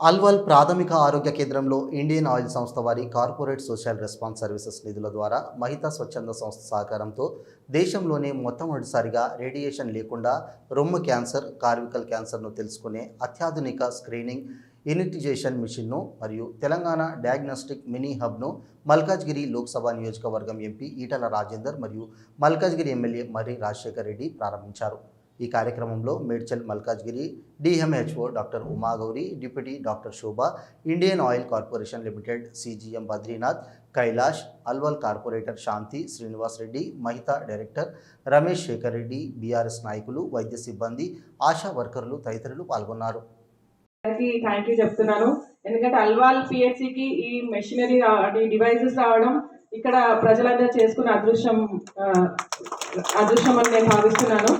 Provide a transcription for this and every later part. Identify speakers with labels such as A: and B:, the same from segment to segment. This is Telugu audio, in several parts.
A: అల్వల్ ప్రాథమిక ఆరోగ్య కేంద్రంలో ఇండియన్ ఆయిల్ సంస్థ వారి కార్పొరేట్ సోషల్ రెస్పాన్స్ సర్వీసెస్ నిధుల ద్వారా మహితా స్వచ్ఛంద సంస్థ సహకారంతో దేశంలోనే మొట్టమొదటిసారిగా రేడియేషన్ లేకుండా రొమ్ము క్యాన్సర్ కార్వికల్ క్యాన్సర్ను తెలుసుకునే అత్యాధునిక స్క్రీనింగ్ ఇనిటిజేషన్ మిషన్ను మరియు తెలంగాణ డయాగ్నోస్టిక్ మినీ హబ్ను మల్కాజ్గిరి లోక్సభ నియోజకవర్గం ఎంపీ ఈటల రాజేందర్ మరియు మల్కాజ్గిరి ఎమ్మెల్యే మర్రి రాజశేఖర్ రెడ్డి ప్రారంభించారు. ఈ కార్యక్రమంలో Medchal Malkajgiri DMHO doctor Umagowri deputy doctor Shobha Indian Oil Corporation Limited CGM Badrinath Kailash Alwal corporator Shanthi Srinivas Reddy Mahita director Ramesh Shekar Reddy BRS నాయకులు వైద్య సిబ్బంది ఆశా వర్కర్లు తదితరులు పాల్గొన్నారు.
B: థ్యాంక్ యూ చెప్తున్నాను. ఎందుకంటే అల్వాల్ పిహెచ్సికి ఈ మెషినరీ ఈ డివైసెస్ రావడం ఇక్కడ ప్రజలందరూ చేసుకున్న అదృష్టం ఆ, అదృష్టం అని నేను భావిస్తున్నాను.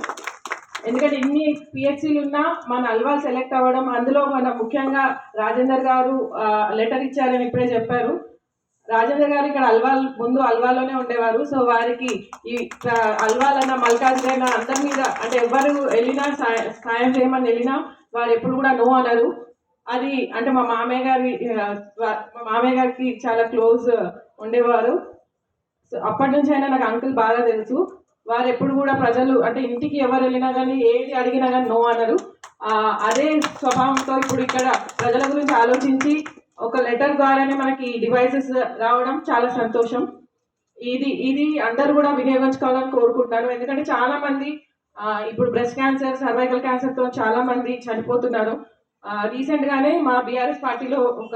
B: ఎందుకంటే ఇన్ని పిహెచ్సిలు ఉన్నా మన అల్వాల్ సెలెక్ట్ అవ్వడం అందులో మన ముఖ్యంగా రాజేందర్ గారు లెటర్ ఇచ్చారని ఇప్పుడే చెప్పారు. రాజేందర్ గారు ఇక్కడ అల్వాల్ ముందు అల్వాలోనే ఉండేవారు. సో వారికి ఈ అల్వాల్ అన్న మల్కాజ్ అయినా అందరి మీద అంటే ఎవరు వెళ్ళినా సాయం చేయమని వెళ్ళినా వారు ఎప్పుడు కూడా నో అనరు. అది అంటే మా మామయ్య గారి మా మామయ్య గారికి చాలా క్లోజ్ ఉండేవారు. సో అప్పటి నుంచి అయినా నాకు అంకుల్ బాగా తెలుసు. వారు ఎప్పుడు కూడా ప్రజలు అంటే ఇంటికి ఎవరు వెళ్ళినా కానీ ఏది అడిగినా కానీ నో అనరు. అదే స్వభావంతో ఇప్పుడు ఇక్కడ ప్రజల గురించి ఆలోచించి ఒక లెటర్ ద్వారానే మనకి డివైసెస్ రావడం చాలా సంతోషం. ఇది ఇది అందరూ కూడా వినియోగించుకోవాలని కోరుకుంటారు. ఎందుకంటే చాలా మంది ఇప్పుడు బ్రెస్ట్ క్యాన్సర్ సర్వైకల్ క్యాన్సర్తో చాలా మంది చనిపోతున్నారు రీసెంట్గానే మా బీఆర్ఎస్ పార్టీలో ఒక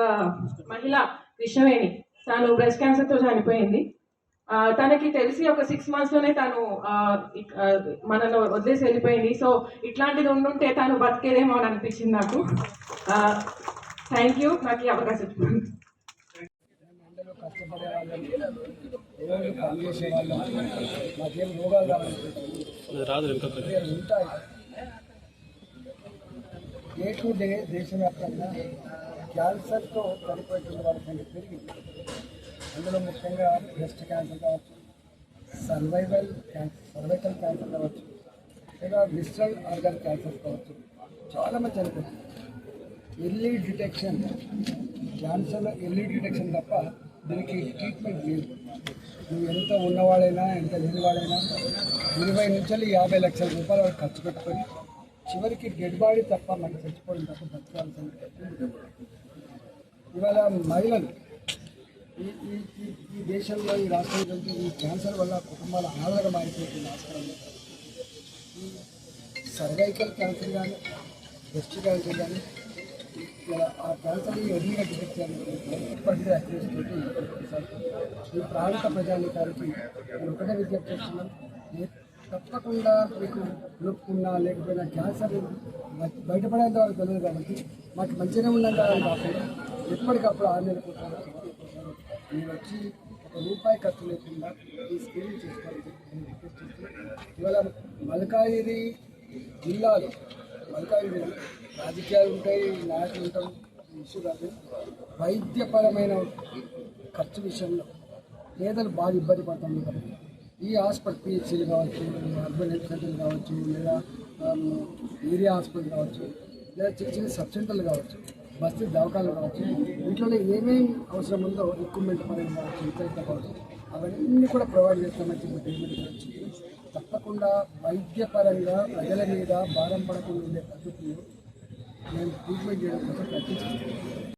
B: మహిళ కృష్ణవేణి తను బ్రెస్ట్ క్యాన్సర్తో చనిపోయింది. తనకి తెలిసి ఒక సిక్స్ మంత్స్లోనే తను మనల్ని వదిలేసి వెళ్ళిపోయింది. సో ఇట్లాంటిది ఉండుంటే తను బతికేదేమో అని అనిపించింది నాకు. థ్యాంక్ యూ నాకు ఈ అవకాశం
C: కష్టపడే వాళ్ళని రోజు పనిచేసే వాళ్ళని మాకేం రోగాలు రావాలి ఉంటాయి డే టు డే దేశవ్యాప్తంగా క్యాన్సర్తో చనిపోతున్న వాళ్ళ సంఖ్య పెరిగింది. అందులో ముఖ్యంగా బ్రెస్ట్ క్యాన్సర్ కావచ్చు సర్వైవల్ క్యాన్సర్ సర్వైకల్ క్యాన్సర్ కావచ్చు లేదా విస్ట్రల్ ఆర్గన్ క్యాన్సర్ కావచ్చు చాలామంది చనిపోతుంది ఎర్లీ డిటెక్షన్ క్యాన్సర్లో ఎర్లీ డిటెక్షన్ తప్ప దీనికి ట్రీట్మెంట్ లేదు. నువ్వు ఎంత ఉన్నవాడైనా ఎంత లేనివాడైనా ఇరవై నుంచి యాభై లక్షల రూపాయలు వాళ్ళు ఖర్చు పెట్టుకొని చివరికి డెడ్ బాడీ తప్ప మనకి చచ్చిపోవడం తప్ప బతకాల్సిన ఇవాళ మహిళలు ఈ ఈ ఈ- దేశంలో ఈ రాష్ట్రంలో ఈ క్యాన్సర్ వల్ల కుటుంబాల ఆధార మారిపోతుంది రాష్ట్రంలో ఈ సర్వైకల్ క్యాన్సర్ కానీ బ్రెస్ట్ క్యాన్సర్ కానీ ఇలా ఆ క్యాన్సర్ ఎర్లీగా డిటెక్ట్ చేయాలి ఈ ప్రాంత ప్రజానికానికి నేను ఒకటే విజ్ఞప్తి చేస్తున్నాం తప్పకుండా మీకు నొప్పున్నా లేకపోయినా క్యాన్సర్ బయటపడేంత వరకు తెలియదు కాబట్టి మాకు మంచిగా ఉన్నాం కాదని కాకుండా ఎప్పటికప్పుడు ఆరు నెలలకు నేను మీరు వచ్చి ఒక రూపాయి ఖర్చు లేకుండా ఈ స్కీమ్ చేసుకోవాలని రిక్వెస్ట్ చేస్తున్నాను ఇవాళ మల్కాజిరి జిల్లాలో మల్కాజిరి రాజకీయాలు ఉంటాయి నాయకులు ఉంటాం ఇష్యూ కాదు వైద్యపరమైన ఖర్చు విషయంలో పేదలు బాగా ఇబ్బంది పడుతుంది కాబట్టి ఈ హాస్పిటల్ పిహెచ్సీలు కావచ్చు అర్బన్ హెల్త్ సెంటర్లు కావచ్చు లేదా ఏరియా హాస్పిటల్ కావచ్చు లేదా చిన్న చిన్న సబ్ సెంటర్లు కావచ్చు బస్తీ దవకాలు కావచ్చు వీటిలో ఏమేమి అవసరం ఉందో ఎక్విప్మెంట్ పరంగా కావచ్చు ఇతర కావచ్చు అవన్నీ కూడా ప్రొవైడ్ చేస్తామని చెప్పి ట్రీట్మెంట్ గురించి తప్పకుండా వైద్యపరంగా ప్రజల మీద భారం పడకుండా ఉండే పద్ధతులు మేము ట్రీట్మెంట్ చేయడం కోసం ప్రయత్నిస్తాం.